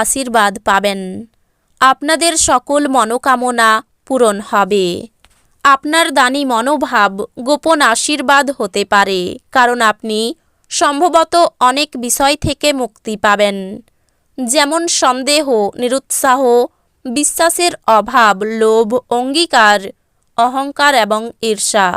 আশীর্বাদ পাবেন। আপনাদের সকল মনোকামনা পূরণ হবে। আপনার দানি মনোভাব গোপন আশীর্বাদ হতে পারে, কারণ আপনি সম্ভবত অনেক বিষয় থেকে মুক্তি পাবেন। যেমন সন্দেহ, নিরুৎসাহ, বিশ্বাসের অভাব, লোভ, অঙ্গীকার, অহংকার এবং ঈর্ষা।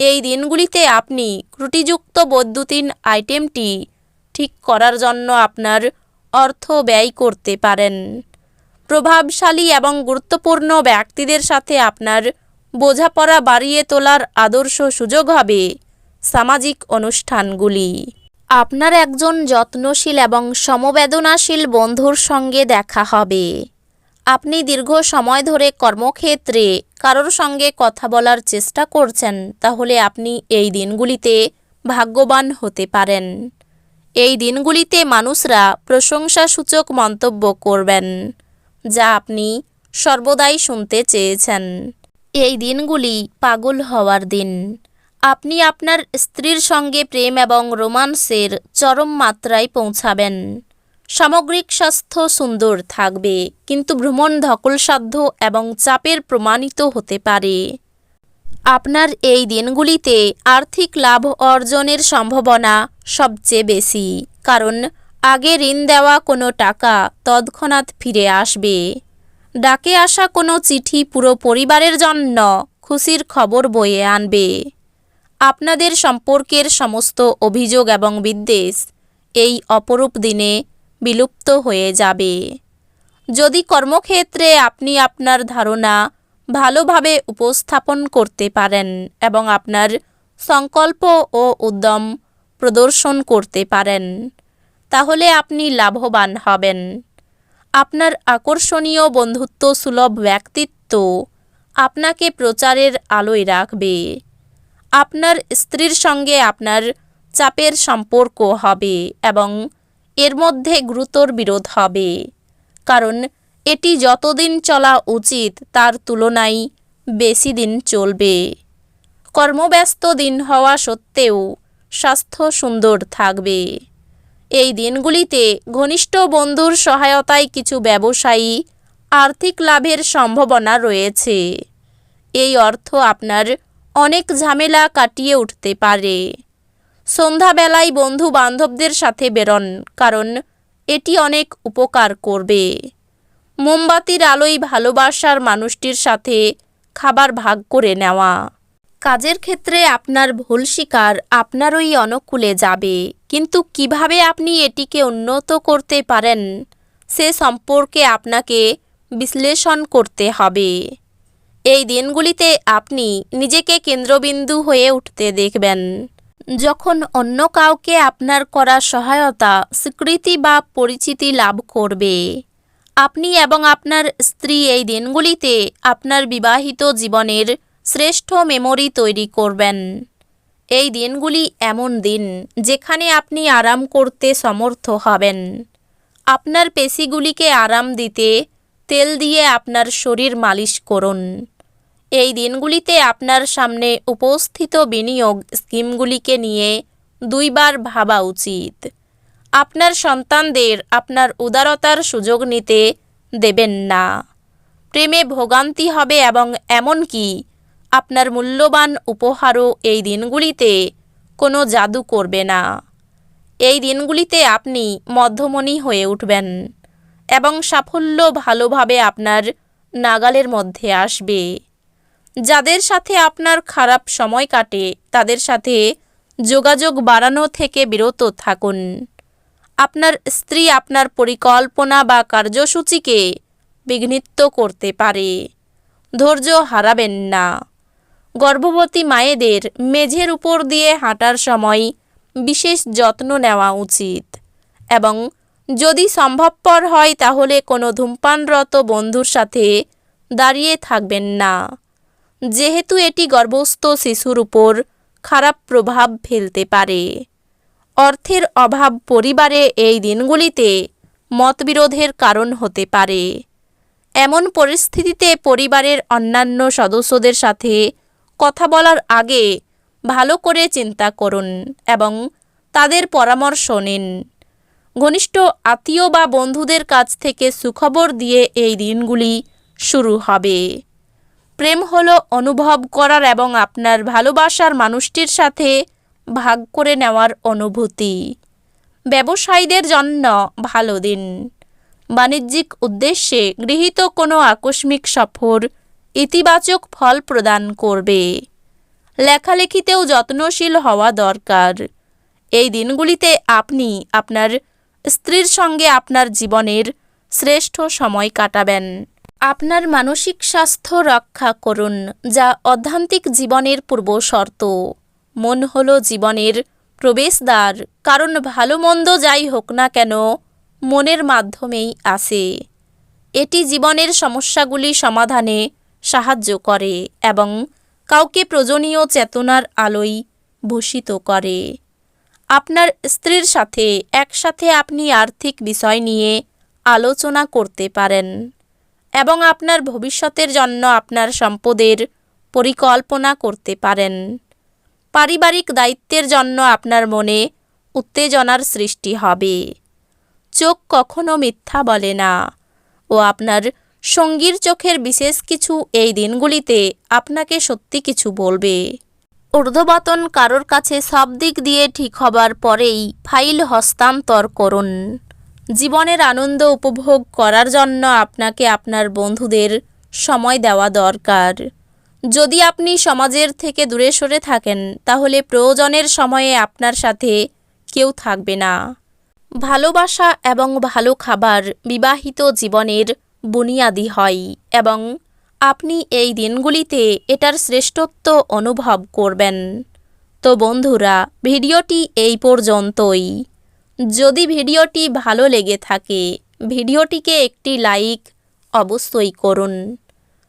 এই দিনগুলিতে আপনি ত্রুটিযুক্ত বৈদ্যুতিন আইটেমটি ঠিক করার জন্য আপনার অর্থ ব্যয় করতে পারেন। প্রভাবশালী এবং গুরুত্বপূর্ণ ব্যক্তিদের সাথে আপনার বোঝাপড়া বাড়িয়ে তোলার আদর্শ সুযোগ হবে সামাজিক অনুষ্ঠানগুলি। আপনার একজন যত্নশীল এবং সমবেদনাশীল বন্ধুর সঙ্গে দেখা হবে। আপনি দীর্ঘ সময় ধরে কর্মক্ষেত্রে কারোর সঙ্গে কথা বলার চেষ্টা করছেন, তাহলে আপনি এই দিনগুলিতে ভাগ্যবান হতে পারেন। এই দিনগুলিতে মানুষরা প্রশংসাসূচক মন্তব্য করবেন, যা আপনি সর্বদাই শুনতে চেয়েছেন। এই দিনগুলি পাগল হওয়ার দিন। আপনি আপনার স্ত্রীর সঙ্গে প্রেম এবং রোমান্সের চরম মাত্রায় পৌঁছাবেন। সামগ্রিক স্বাস্থ্য সুন্দর থাকবে, কিন্তু ভ্রমণ ধকলসাধ্য এবং চাপের প্রমাণিত হতে পারে। আপনার এই দিনগুলিতে আর্থিক লাভ অর্জনের সম্ভাবনা সবচেয়ে বেশি। কারণ আগে ঋণ দেওয়া কোনো টাকা তৎক্ষণাৎ ফিরে আসবে। ডাকে আসা কোনো চিঠি পুরো পরিবারের জন্য খুশির খবর বয়ে আনবে। আপনাদের সম্পর্কের সমস্ত অভিযোগ এবং বিদ্বেষ এই অপরূপ দিনে বিলুপ্ত হয়ে যাবে। যদি কর্মক্ষেত্রে আপনি আপনার ধারণা ভালোভাবে উপস্থাপন করতে পারেন এবং আপনার সংকল্প ও উদ্যম প্রদর্শন করতে পারেন, তাহলে আপনি লাভবান হবেন। আপনার আকর্ষণীয় বন্ধুত্ব সুলভ ব্যক্তিত্ব আপনাকে প্রচারের আলোয় রাখবে। আপনার স্ত্রীর সঙ্গে আপনার চাপের সম্পর্ক হবে এবং এর মধ্যে গুরুতর বিরোধ হবে, কারণ এটি যতদিন চলা উচিত, তার তুলনায় বেশি দিন চলবে। কর্মব্যস্ত দিন হওয়া সত্ত্বেও স্বাস্থ্য সুন্দর থাকবে। এই দিনগুলিতে ঘনিষ্ঠ বন্ধুর সহায়তায় কিছু ব্যবসায়ী আর্থিক লাভের সম্ভাবনা রয়েছে। এই অর্থ আপনার অনেক ঝামেলা কাটিয়ে উঠতে পারে। সন্ধ্যাবেলায় বন্ধু বান্ধবদের সাথে বেরন, কারণ এটি অনেক উপকার করবে। মোমবাতির আলোয় ভালোবাসার মানুষটির সাথে খাবার ভাগ করে নেওয়া। কাজের ক্ষেত্রে আপনার ভুল স্বীকার আপনারই অনুকূলে যাবে। কিন্তু কীভাবে আপনি এটিকে উন্নত করতে পারেন, সে সম্পর্কে আপনাকে বিশ্লেষণ করতে হবে। এই দিনগুলিতে আপনি নিজেকে কেন্দ্রবিন্দু হয়ে উঠতে দেখবেন। যখন অন্য কাউকে আপনার করা সহায়তা, স্বীকৃতি বা পরিচিতি লাভ করবে আপনি এবং আপনার স্ত্রী এই দিনগুলিতে আপনার বিবাহিত জীবনের শ্রেষ্ঠ মেমোরি তৈরি করবেন। এই দিনগুলি এমন দিন যেখানে আপনি আরাম করতে সমর্থ হবেন। আপনার পেশিগুলিকে আরাম দিতে তেল দিয়ে আপনার শরীর মালিশ করুন। এই দিনগুলিতে আপনার সামনে উপস্থিত বিনিয়োগ স্কিমগুলিকে নিয়ে দুইবার ভাবা উচিত। আপনার সন্তানদের আপনার উদারতার সুযোগ নিতে দেবেন না। প্রেমে ভোগান্তি হবে এবং এমনকি আপনার মূল্যবান উপহারও এই দিনগুলিতে কোনো জাদু করবে না। এই দিনগুলিতে আপনি মধ্যমণি হয়ে উঠবেন এবং সাফল্য ভালোভাবে আপনার নাগালের মধ্যে আসবে। যাদের সাথে আপনার খারাপ সময় কাটে, তাদের সাথে যোগাযোগ বাড়ানো থেকে বিরত থাকুন। আপনার স্ত্রী আপনার পরিকল্পনা বা কার্যসূচিকে বিঘ্নিত করতে পারে। ধৈর্য হারাবেন না। গর্ভবতী মায়েদের মেঝের উপর দিয়ে হাঁটার সময় বিশেষ যত্ন নেওয়া উচিত এবং যদি সম্ভবপর হয় তাহলে কোনো ধূমপানরত বন্ধুর সাথে দাঁড়িয়ে থাকবেন না। যেহেতু এটি গর্ভস্থ শিশুর উপর খারাপ প্রভাব ফেলতে পারে। অর্থের অভাব পরিবারে এই দিনগুলিতে মতবিরোধের কারণ হতে পারে। এমন পরিস্থিতিতে পরিবারের অন্যান্য সদস্যদের সাথে কথা বলার আগে ভালো করে চিন্তা করুন এবং তাদের পরামর্শ নিন। ঘনিষ্ঠ আত্মীয় বা বন্ধুদের কাছ থেকে সুখবর দিয়ে এই দিনগুলি শুরু হবে। প্রেম হলো অনুভব করার এবং আপনার ভালোবাসার মানুষটির সাথে ভাগ করে নেওয়ার অনুভূতি। ব্যবসায়ীদের জন্য ভালো দিন। বাণিজ্যিক উদ্দেশ্যে গৃহীত কোনো আকস্মিক সফর ইতিবাচক ফল প্রদান করবে। লেখালেখিতেও যত্নশীল হওয়া দরকার। এই দিনগুলিতে আপনি আপনার স্ত্রীর সঙ্গে আপনার জীবনের শ্রেষ্ঠ সময় কাটাবেন। আপনার মানসিক স্বাস্থ্য রক্ষা করুন, যা অধ্যান্তিক জীবনের পূর্ব শর্ত মন হলো জীবনের প্রবেশদ্বার। কারণ ভালো মন্দ যাই হোক না কেন, মনের মাধ্যমেই আসে এটি জীবনের সমস্যাগুলি সমাধানে সাহায্য করে এবং কাউকে প্রয়োজনীয় চেতনার আলোয় ভূষিত করে। আপনার স্ত্রীর সাথে একসাথে আপনি আর্থিক বিষয় নিয়ে আলোচনা করতে পারেন এবং আপনার ভবিষ্যতের জন্য আপনার সম্পদের পরিকল্পনা করতে পারেন। পারিবারিক দায়িত্বের জন্য আপনার মনে উত্তেজনার সৃষ্টি হবে। চোখ কখনো মিথ্যা বলে না। ও আপনার সঙ্গীর চোখের বিশেষ কিছু এই দিনগুলিতে আপনাকে সত্যি কিছু বলবে। ঊর্ধ্ববতন কারোর কাছে সব দিক দিয়ে ঠিক হবার পরেই ফাইল হস্তান্তর করুন। জীবনের আনন্দ উপভোগ করার জন্য আপনাকে আপনার বন্ধুদের সময় দেওয়া দরকার। যদি আপনি সমাজের থেকে দূরে সরে থাকেন, তাহলে প্রয়োজনের সময়ে আপনার সাথে কেউ থাকবে না। ভালোবাসা এবং ভালো খাবার বিবাহিত জীবনের বুনিয়াদি হয় এবং আপনি এই দিনগুলিতে এটার শ্রেষ্ঠত্ব অনুভব করবেন। তো বন্ধুরা, ভিডিওটি এই পর্যন্তই। যদি ভিডিওটি ভালো লেগে থাকে, ভিডিওটিকে একটি লাইক অবশ্যই করুন।